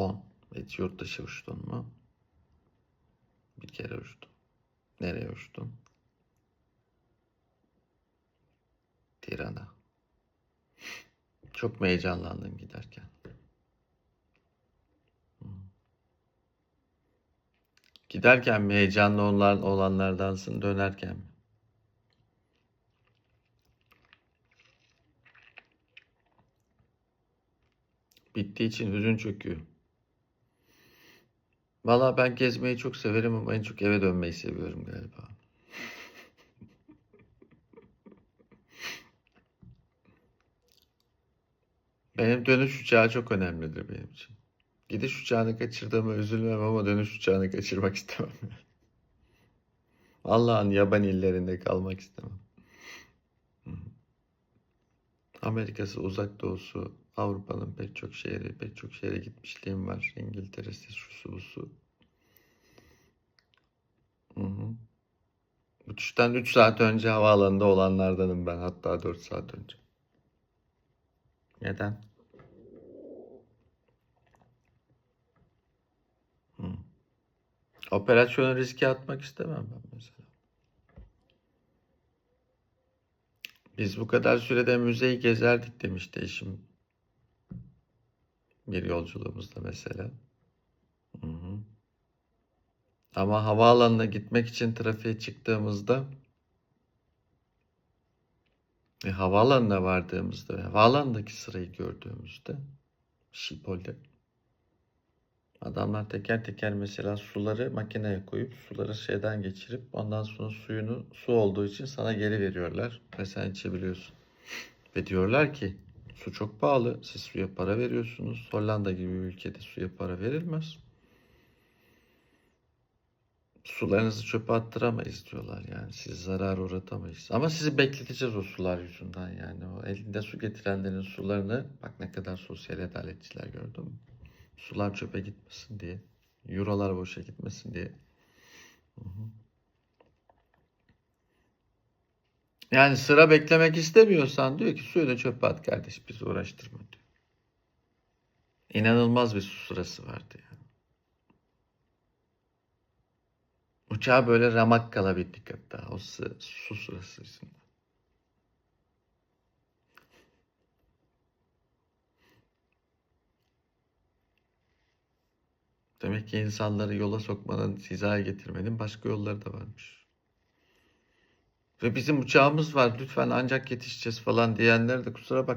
10. Hiç yurt dışı uçtun mu? Bir kere uçtum. Nereye uçtun? Tirana. Çok mu heyecanlandın giderken? Giderken mi heyecanlı olan, olanlardansın, dönerken mi? Bittiği için hüzün çöküyor. Valla ben gezmeyi çok severim ama en çok eve dönmeyi seviyorum galiba. Benim dönüş uçağı çok önemlidir benim için. Gidiş uçağını kaçırdığıma üzülmem ama dönüş uçağını kaçırmak istemem. Allah'ın yaban illerinde kalmak istemem. Amerika'sı, Uzak Doğusu, Avrupa'nın pek çok şehri, pek çok şehre gitmişliğim var. İngiltere'si, şusu busu. Hı hı. Uçuştan 3 saat önce havaalanında olanlardanım ben. Hatta 4 saat önce. Neden? Hı. Operasyonu riske atmak istemem ben mesela. Biz bu kadar sürede müzeyi gezerdik demişti eşim. Bir yolculuğumuzda mesela. Hı hı. Ama havaalanına gitmek için trafiğe çıktığımızda ve havaalanına vardığımızda ve havaalanındaki sırayı gördüğümüzde Şipol'de adamlar teker teker mesela suları makineye koyup suları şeyden geçirip ondan sonra suyunu su olduğu için sana geri veriyorlar ve sen içebiliyorsun. Ve diyorlar ki su çok pahalı. Siz suya para veriyorsunuz. Hollanda gibi bir ülkede suya para verilmez. Sularınızı çöpe attıramayız diyorlar yani. Sizi zarar uğratamayız. Ama sizi bekleteceğiz o sular yüzünden yani. O elinde su getirenlerin sularını bak ne kadar sosyal adaletçiler gördün mü? Sular çöpe gitmesin diye. Eurolar boşa gitmesin diye. Yani sıra beklemek istemiyorsan diyor ki suyunu çöpe at kardeş bizi uğraştırma diyor. İnanılmaz bir su sırası vardı yani. Uçağa böyle ramak kalabildik hatta o su sırası yüzünden. Demek ki insanları yola sokmanın, hizaya getirmenin başka yolları da varmış. Ve bizim uçağımız var lütfen ancak yetişeceğiz falan diyenler de kusura bak